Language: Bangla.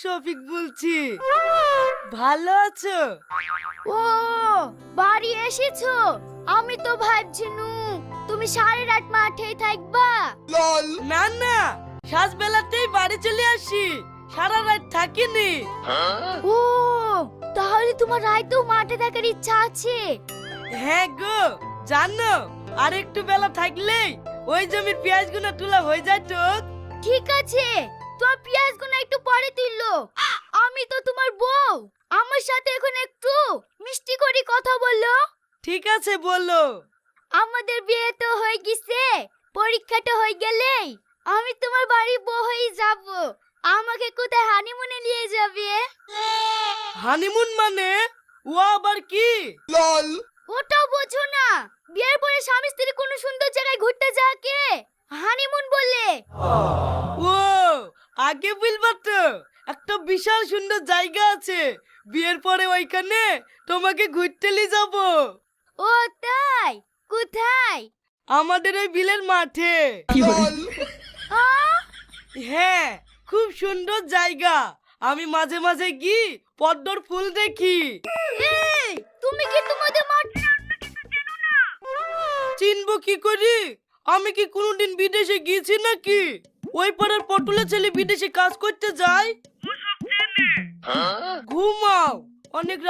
শফিক বলছি। ভালো আছো? ও বাড়ি এসেছ? আমি তো ভাবছিনু তুমি সাড়ে রাত মাঠেই থাকবা। না না সাজবেলাতেই বাড়ি চলে আসি। সারা রাত থাকিনি। ও তাহলে তোমার রাইতেও মাঠে থাকার ইচ্ছা আছে? হ্যাঁ গো জানো আর একটু বেলা থাকলেই ওই জমির পেঁয়াজ গুনা তোলা হয়ে যায় তো। ঠিক আছে তোমার আমি তো তোমার বউ। আমার সাথে এখন একটু মিষ্টি করে কথা বলল ঠিক আছে বলো। আমাদের বিয়ে তো হয়ে গেছে পরীক্ষাটা হয়ে গেলেই আমি তোমার বাড়ি বউ হয়ে যাব। আমাকে কোথায় হানিমুনে নিয়ে যাবে? হানিমুন মানে? ও আবার কি? ওটাও বোঝো না। বিয়ের পরে স্বামী স্ত্রী কোনো সুন্দর জায়গায় ঘুরতে যাকে হানিমুন বলে। ও আগে বলবা তো। একটা বিশাল সুন্দর জায়গা আছে। বিয়ের পরে ওইখানে তোমাকে ঘুরতে নিয়ে যাব। ও তাই? কোথায়? আমাদের ওই বিলের মাঠে। হ্যাঁ খুব সুন্দর জায়গা। আমি মাঝে মাঝে গি পদ্মর ফুল দেখি। তুমি কি তোমাদের মাঠ চিনবো কি করি? আমি কি কোনোদিন বিদেশে গিয়েছি নাকি? ওই পাড়ার পটলে ছেলে বিদেশে কাজ করতে যায়? ঘুমাও। অনেক